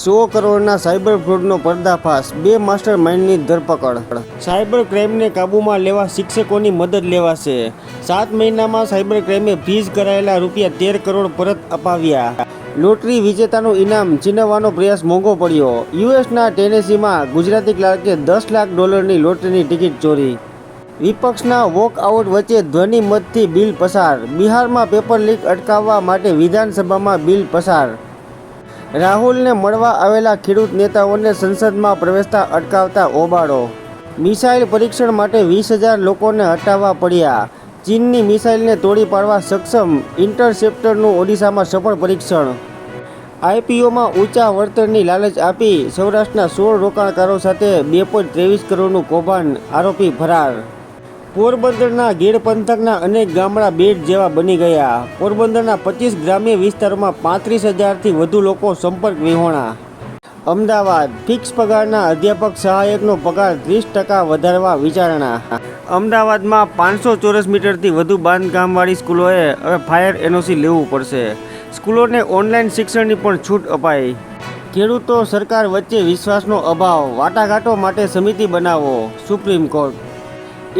સો કરોડના સાયબર ફ્રોડનો પર્દાફાશ, બે માસ્ટર માઇન્ડની ધરપકડ. સાયબર ક્રાઇમને કાબૂમાં લેવા શિક્ષકોની મદદ લેવાશે. સાત મહિનામાં સાયબર ક્રાઇમે ફ્રીઝ કરાયેલા રૂપિયા તેર કરોડ પરત અપાવ્યા. લોટરી વિજેતાનું ઇનામ છીનવવાનો પ્રયાસ મોંઘો પડ્યો. યુએસના ટેનેસીમાં ગુજરાતી ક્લાર્કે દસ લાખ ડોલરની લોટરીની ટિકિટ ચોરી. વિપક્ષના વોકઆઉટ વચ્ચે ધ્વનિમતથી બિલ પસાર. બિહારમાં પેપર લીક અટકાવવા માટે વિધાનસભામાં બિલ પસાર. રાહુલને મળવા આવેલા ખેડૂત નેતાઓને સંસદમાં પ્રવેશતા અટકાવતા ઓબાળો મિસાઇલ પરીક્ષણ માટે વીસ હજાર લોકોને હટાવવા પડ્યા. ચીનની મિસાઇલને તોડી પાડવા સક્ષમ ઇન્ટરસેપ્ટરનું ઓડિશામાં સફળ પરીક્ષણ. આઈપીઓમાં ઊંચા વળતરની લાલચ આપી સૌરાષ્ટ્રના સોળ રોકાણકારો સાથે બે પોઈન્ટ ત્રેવીસ કરોડનું કૌભાંડ, આરોપી ફરાર. પોરબંદરના ગીર પંથકના અનેક ગામડા બેટ જેવા બની ગયા. પોરબંદરના પચીસ ગ્રામ્ય વિસ્તારોમાં પાંત્રીસ હજારથી વધુ લોકો સંપર્ક વિહોણા. અમદાવાદ, ફિક્સ પગારના અધ્યાપક સહાયકનો પગાર ત્રીસ ટકા વધારવા વિચારણા. અમદાવાદમાં પાંચસો ચોરસ મીટરથી વધુ બાંધકામવાળી સ્કૂલોએ હવે ફાયર એનઓસી લેવું પડશે. સ્કૂલોને ઓનલાઈન શિક્ષણની પણ છૂટ અપાઈ. ખેડૂતો સરકાર વચ્ચે વિશ્વાસનો અભાવ, વાટાઘાટો માટે સમિતિ બનાવો, સુપ્રીમ કોર્ટ.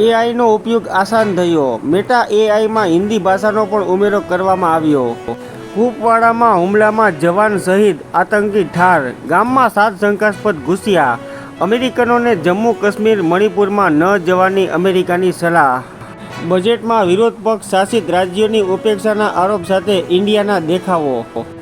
એઆઈનો ઉપયોગ આસાન થયો. મેટા એઆઈમાં હિન્દી ભાષાનો પણ ઉમેરો કરવામાં આવ્યો. કૂપવાડામાં હુમલામાં જવાન સહિત આતંકી ઠાર. ગામમાં સાત શંકાસ્પદ ઘૂસ્યા. અમેરિકનોને જમ્મુ કાશ્મીર મણિપુરમાં ન જવાની અમેરિકાની સલાહ. બજેટમાં વિરોધ પક્ષ શાસિત રાજ્યોની ઉપેક્ષાના આરોપ સાથે ઇન્ડિયાના દેખાવો.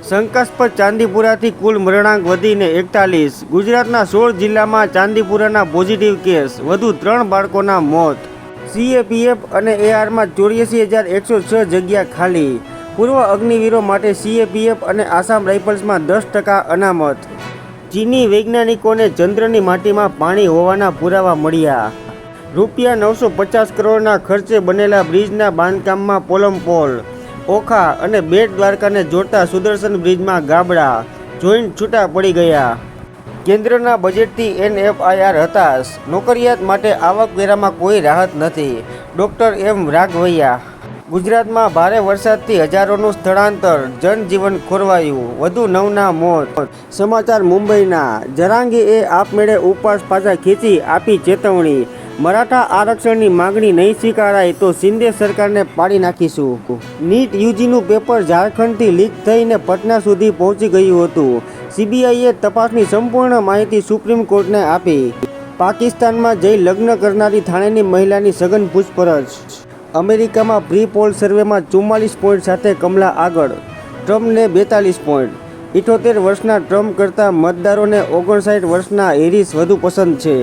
શંકાસ્પદ ચાંદીપુરાથી કુલ મરણાંક વધીને એકતાલીસ. ગુજરાતના સોળ જિલ્લામાં ચાંદીપુરાના પોઝિટિવ કેસ, વધુ ત્રણ બાળકોના મોત. સીએપીએફ અને એઆરમાં ચોર્યાસી હજાર એકસો છ જગ્યા ખાલી. પૂર્વ અગ્નિવીરો માટે સીએપીએફ અને આસામ રાઇફલ્સમાં દસ ટકા અનામત. ચીની વૈજ્ઞાનિકોને ચંદ્રની માટીમાં પાણી હોવાના પુરાવા મળ્યા. રૂપિયા નવસો પચાસ કરોડના ખર્ચે બનેલા બ્રિજના બાંધકામમાં પોલમપોલ ઓખા અને બેટ દ્વારકાને જોડતા સુદર્શન બ્રિજમાં ગાબડા. જોઈન્ટ છૂટા પડી ગયા. કેન્દ્રના બજેટથી એનએફઆઈઆર હતાશ. નોકરિયાત માટે આવકવેરામાં કોઈ રાહત નથી. Doctor M Raghavaiah. ગુજરાતમાં ભારે વરસાદથી હજારોનું સ્થળાંતર. જનજીવન ખોરવાયું. વધુ નવના મોત. સમાચાર મુંબઈના. જરાંગીએ આપમેળે ઉપવાસ પાછા ખેંચી આપી ચેતવણી. મરાઠા આરક્ષણની માંગણી નહીં સ્વીકારાય તો શિંદે સરકારને પાડી નાખીશું નીટ યુજીનું પેપર ઝારખંડથી લીક થઈને પટના સુધી પહોંચી ગયું હતું. સીબીઆઈએ તપાસની સંપૂર્ણ માહિતી સુપ્રીમ કોર્ટને આપી. પાકિસ્તાનમાં જઈ લગ્ન કરનારી થાણેની મહિલાની સઘન પૂછપરછ. અમેરિકામાં પ્રી પોલ સર્વેમાં ચુમ્માલીસ પોઈન્ટ સાથે કમલા આગળ. ટ્રમ્પને બેતાલીસ પોઈન્ટ. ઇઠોતેર વર્ષના ટ્રમ્પ કરતાં મતદારોને ઓગણસાઠ વર્ષના હેરિસ વધુ પસંદ છે.